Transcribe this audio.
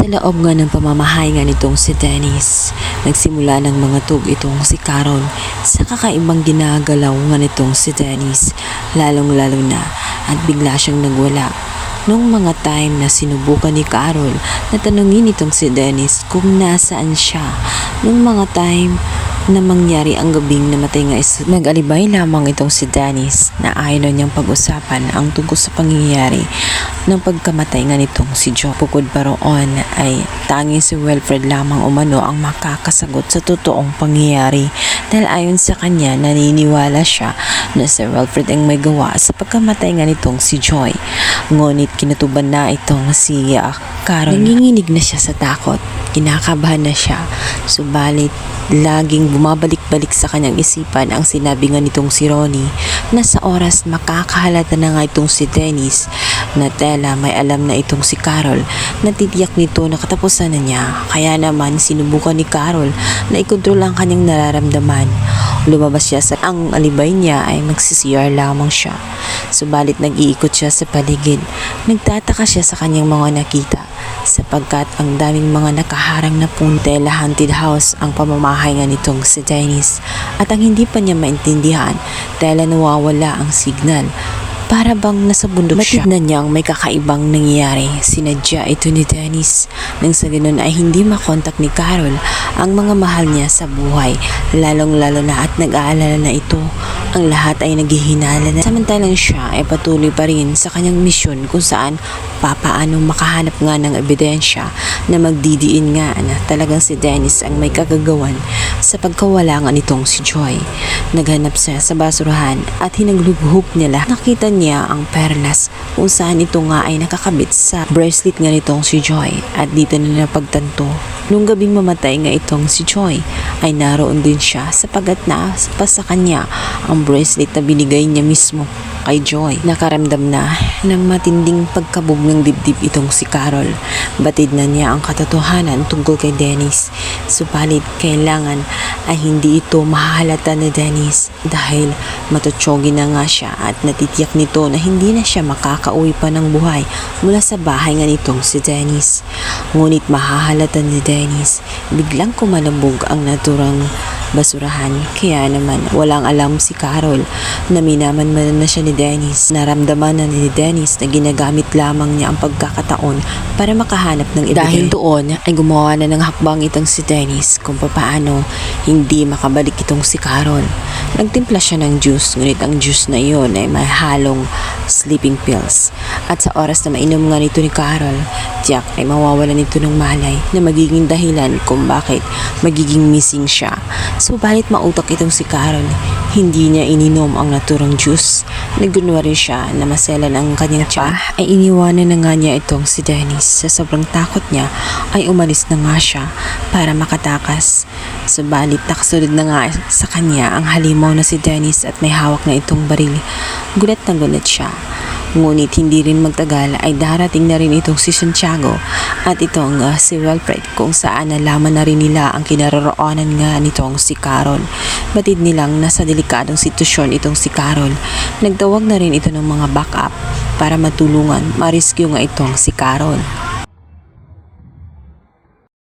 Sa loob nga ng pamamahay nga nitong si Dennis, nagsimula ng mga tug itong si Carol sa kakaibang ginagalaw nga nitong si Dennis, lalong-lalo na at bigla siyang nagwala. Nung mga time na sinubukan ni Carol na tanungin itong si Dennis kung nasaan siya, nung mga time na mangyari ang gabing namatay nga is nag-alibay lamang itong si Dennis na ayaw na niyang pag-usapan ang tungkol sa pangyayari ng pagkamatay nga nitong si Joe. Bukod pa roon ay tanging si Wilfred lamang umano ang makakasagot sa totoong pangyayari dahil ayon sa kanya naniniwala siya na si Wilfred ang may gawa sa pagkamatay nga nitong si Joy. Ngunit kinatuban na itong si uh, Carol. Nanginginig na siya sa takot. Kinakabahan na siya. Subalit, laging bumabalik-balik sa kanyang isipan ang sinabi nga nitong si Ronnie na sa oras makakahalata na nga itong si Dennis na tela may alam na itong si Carol na titiyak nito na katapusan na niya. Kaya naman sinubukan ni Carol na ikontrol ang kanyang nararamdaman. Lumabas siya sa ang alibay niya ay magsisiyar lamang siya. Subalit nag-iikot siya sa paligid. Nagtataka siya sa kanyang mga nakita sapagkat ang daming mga nakaharang na puntela haunted house ang pamamahay nga nitong si Dennis at ang hindi pa niya maintindihan dahil nawawala ang signal para bang nasa bundok siya. Matid na niyang may kakaibang nangyayari. Sinadya ito ni Dennis. Nang sa ganun ay hindi makontak ni Carol ang mga mahal niya sa buhay. Lalong-lalo na at nag-aalala na ito. Ang lahat ay naghihinala na. Samantalang siya ay patuloy pa rin sa kanyang misyon kung saan papaano makahanap nga ng ebidensya na magdidiin nga na talagang si Dennis ang may kagagawan sa pagkawala nga nitong si Joy. Naghanap siya sa basurahan at hinaglubhog nila. Nakita niya ang perlas kung saan ito nga ay nakakabit sa bracelet nga nitong si Joy at dito na napagtanto. Nung gabing mamatay nga itong si Joy ay naroon din siya sapagat na pa sa kanya ang bracelet na binigay niya mismo kay Joy. Nakaramdam na ng matinding pagkabog ng dibdib itong si Carol. Batid na niya ang katotohanan tungkol kay Dennis. Subalit kailangan ay hindi ito mahalata ni Dennis dahil matutsogi na nga siya at natitiyak nito na hindi na siya makakauwi pa ng buhay mula sa bahay nga nitong si Dennis. Ngunit mahahalata ni Dennis, biglang kumalabog ang naturang basurahan. Kaya naman walang alam si Carol na minaman-manan na siya ni Dennis. Naramdaman na ni Dennis na ginagamit lamang niya ang pagkakataon para makahanap ng ibigay. Dahil doon ay gumawa na ng hakbang itong si Dennis kung papaano hindi makabalik itong si Carol. Nagtimpla siya ng juice ngunit ang juice na iyon ay may halong sleeping pills. At sa oras na mainom nga nito ni Carol, tiyak ay mawawalan nito ng malay na magiging dahilan kung bakit magiging missing siya. Subalit mautak itong si Carol. Hindi niya ininom ang naturang juice. Nagunwari siya na maselan ang kanyang tiyan. Ay iniwanan na nga niya itong si Dennis. Sa sobrang takot niya ay umalis na nga siya para makatakas. Subalit nakasunod na nga sa kanya ang halimaw na si Dennis at may hawak na itong baril. Gulat na gulat siya. Ngunit hindi rin magtagal ay darating na rin itong si Santiago at itong uh, si Wilfred kung saan nalaman na rin nila ang kinaroroonan nga nitong si Carol. Batid nilang nasa delikadong sitwasyon itong si Carol. Nagtawag na rin ito ng mga backup para matulungan, ma-rescue nga itong si Carol.